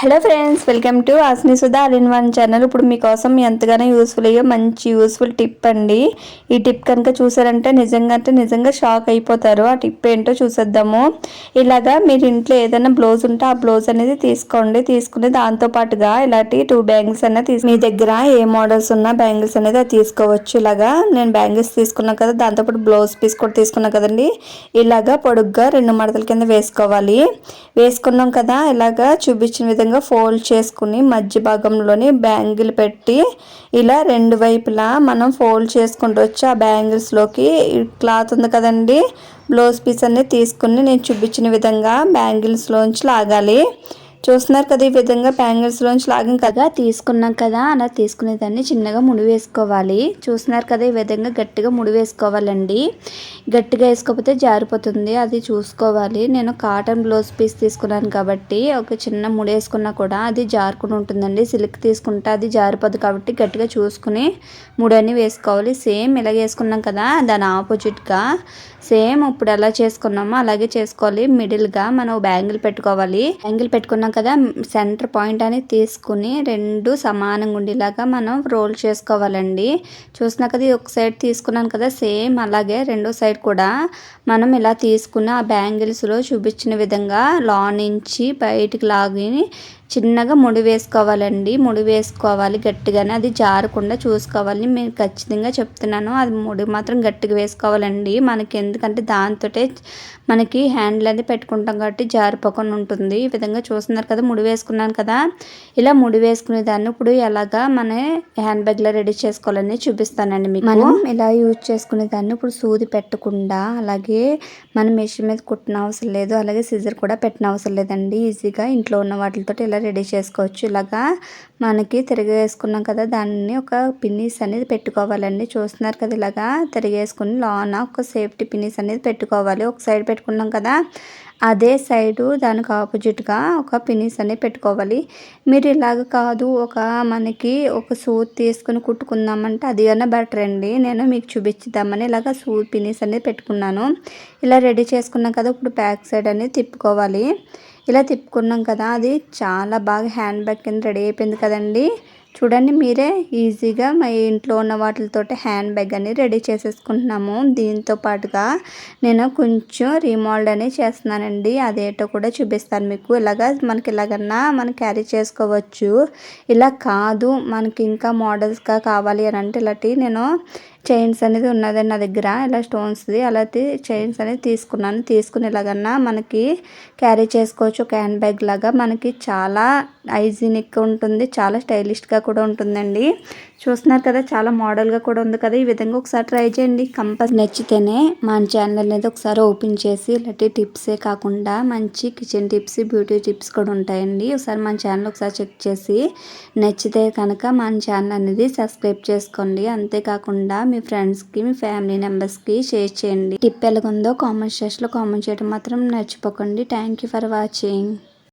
Hello friends welcome to Asni Sudha all in one channel. ఇప్పుడు మీకోసం ఎంతగానో useful అయ్యే మంచి యూస్ఫుల్ టిప్ అండి. ఈ టిప్ కనుక చూసారంటే నిజంగా అంటే నిజంగా షాక్ అయిపోతారు. ఆ టిప్ ఏంటో చూసేద్దాము. ఇలాగా మీరు ఇంట్లో ఏదైనా బ్లౌజ్ ఉంటే ఆ బ్లౌజ్ అనేది తీసుకోండి. తీసుకుని దాంతో పాటుగా ఇలాంటి టూ బ్యాంగిల్స్ అనేది తీసు మీ దగ్గర ఏ మోడల్స్ ఉన్న బ్యాంగిల్స్ అనేది అది తీసుకోవచ్చు. ఇలాగా నేను బ్యాంగిల్స్ తీసుకున్నాను కదా దాంతోపాటు బ్లౌజ్ పీస్ కూడా తీసుకున్నాను కదండి. ఇలాగా పొడుగ్గా రెండు మడతల కింద వేసుకోవాలి. వేసుకున్నాం కదా ఇలాగా చూపించిన విధంగా విధంగా ఫోల్డ్ చేసుకుని మధ్య భాగంలోని బ్యాంగిల్ పెట్టి ఇలా రెండు వైపులా మనం ఫోల్డ్ చేసుకుంటూ వచ్చి ఆ బ్యాంగిల్స్లోకి క్లాత్ ఉంది కదండి. బ్లౌజ్ పీస్ అన్ని తీసుకుని నేను చూపించిన విధంగా బ్యాంగిల్స్లోంచి లాగాలి. చూస్తున్నారు కదా ఈ విధంగా బ్యాంగిల్స్లోంచి లాగం కదా తీసుకున్నాం కదా. అలా తీసుకునేదాన్ని చిన్నగా ముడి వేసుకోవాలి. చూస్తున్నారు కదా ఈ విధంగా గట్టిగా ముడి వేసుకోవాలండి. గట్టిగా వేసుకోకపోతే జారిపోతుంది. అది చూసుకోవాలి. నేను కాటన్ బ్లౌజ్ పీస్ తీసుకున్నాను కాబట్టి ఒక చిన్న ముడి వేసుకున్నా కూడా అది జారుకుని ఉంటుందండి. సిల్క్ తీసుకుంటే అది జారిపోదు కాబట్టి గట్టిగా చూసుకుని ముడని వేసుకోవాలి. సేమ్ ఇలాగ వేసుకున్నాం కదా దాని ఆపోజిట్గా సేమ్ ఇప్పుడు ఎలా చేసుకున్నామో అలాగే చేసుకోవాలి. మిడిల్గా మనం బ్యాంగిల్ పెట్టుకోవాలి. బ్యాంగిల్ పెట్టుకున్నాం కదా సెంటర్ పాయింట్ అనేది తీసుకుని రెండు సమానంగా ఉండేలాగా మనం రోల్ చేసుకోవాలండి. చూసినా కదా ఒక సైడ్ తీసుకున్నాను కదా సేమ్ అలాగే రెండో సైడ్ కూడా మనం ఇలా తీసుకున్న ఆ బ్యాంగిల్స్లో చూపించిన విధంగా లా నుంచి బయటికి లాగి చిన్నగా ముడి వేసుకోవాలండి. ముడి వేసుకోవాలి గట్టిగానే. అది జారకుండా చూసుకోవాలి. నేను ఖచ్చితంగా చెప్తున్నాను. అది ముడి మాత్రం గట్టిగా వేసుకోవాలండి. మనకి ఎందుకంటే దాంతో మనకి హ్యాండిల్ అది పెట్టుకుంటాం కాబట్టి జారిపోకుండా ఉంటుంది. ఈ విధంగా చూస్తున్నారు కదా ముడి వేసుకున్నాను కదా. ఇలా ముడి వేసుకునే దాన్ని ఇప్పుడు ఎలాగా మన హ్యాండ్ బ్యాగ్లో రెడీ చేసుకోవాలని చూపిస్తానండి మీకు. మనం ఇలా యూజ్ చేసుకునే దాన్ని ఇప్పుడు సూది పెట్టకుండా అలాగే మనం మెషిన్ మీద కుట్టిన అవసరం లేదు. అలాగే సిజర్ కూడా పెట్టిన అవసరం లేదండి. ఈజీగా ఇంట్లో ఉన్న వాటితో ఇలా రెడీ చేసుకోవచ్చు. ఇలాగా మనకి తిరిగేసుకున్నాం కదా దాన్ని ఒక పిన్నీస్ అనేది పెట్టుకోవాలండి. చూస్తున్నారు కదా ఇలాగా తిరిగేసుకుని లోన ఒక సేఫ్టీ పిన్నీస్ అనేది పెట్టుకోవాలి. ఒక సైడ్ పెట్టుకున్నాం కదా అదే సైడు దానికి ఆపోజిట్గా ఒక పినీస్ అనేది పెట్టుకోవాలి. మీరు ఇలాగ కాదు ఒక మనకి ఒక సూట్ తీసుకుని కుట్టుకుందామంటే అది కన్నా బెటర్ అండి. నేను మీకు చూపించుదామని ఇలాగ సూ పినీస్ అనేది పెట్టుకున్నాను. ఇలా రెడీ చేసుకున్నాం కదా ఇప్పుడు బ్యాక్ సైడ్ అనేది తిప్పుకోవాలి. ఇలా తిప్పుకున్నాం కదా అది చాలా బాగా హ్యాండ్ బ్యాగ్ కింద రెడీ అయిపోయింది కదండి. చూడండి మీరే ఈజీగా మా ఇంట్లో ఉన్న వాటితో హ్యాండ్ బ్యాగ్ అని రెడీ చేసేసుకుంటున్నాము. దీంతో పాటుగా నేను కొంచెం రీమోల్డ్ అనేది చేస్తున్నానండి. అదేటో కూడా చూపిస్తాను మీకు. ఇలాగా మనకి ఇలాగన్నా మనం క్యారీ చేసుకోవచ్చు. ఇలా కాదు మనకి ఇంకా మోడల్స్గా కావాలి అని అంటే ఇలాంటి నేను చైన్స్ అనేది ఉన్నదండి నా దగ్గర ఇలా స్టోన్స్ది అలా చైన్స్ అనేది తీసుకున్నాను. తీసుకునేలాగన్నా మనకి క్యారీ చేసుకోవచ్చు. ఒక హ్యాండ్ బ్యాగ్ లాగా మనకి చాలా హైజీనిక్ ఉంటుంది. చాలా స్టైలిష్గా కూడా ఉంటుందండి. చూస్తున్నారు కదా చాలా మోడల్గా కూడా ఉంది కదా. ఈ విధంగా ఒకసారి ట్రై చేయండి. కంపల్స్ నచ్చితేనే మన ఛానల్ అనేది ఒకసారి ఓపెన్ చేసి ఇలాంటి టిప్సే కాకుండా మంచి కిచెన్ టిప్స్ బ్యూటీ టిప్స్ కూడా ఉంటాయండి. ఒకసారి మన ఛానల్ ఒకసారి చెక్ చేసి నచ్చితే కనుక మన ఛానల్ అనేది సబ్స్క్రైబ్ చేసుకోండి. అంతేకాకుండా మీ ఫ్రెండ్స్కి మీ ఫ్యామిలీ మెంబర్స్కి షేర్ చేయండి. టిప్ ఎలాగుందో కామెంట్ సెక్షన్లో కామెంట్ చేయడం మాత్రం మర్చిపోకండి. Thank you for watching.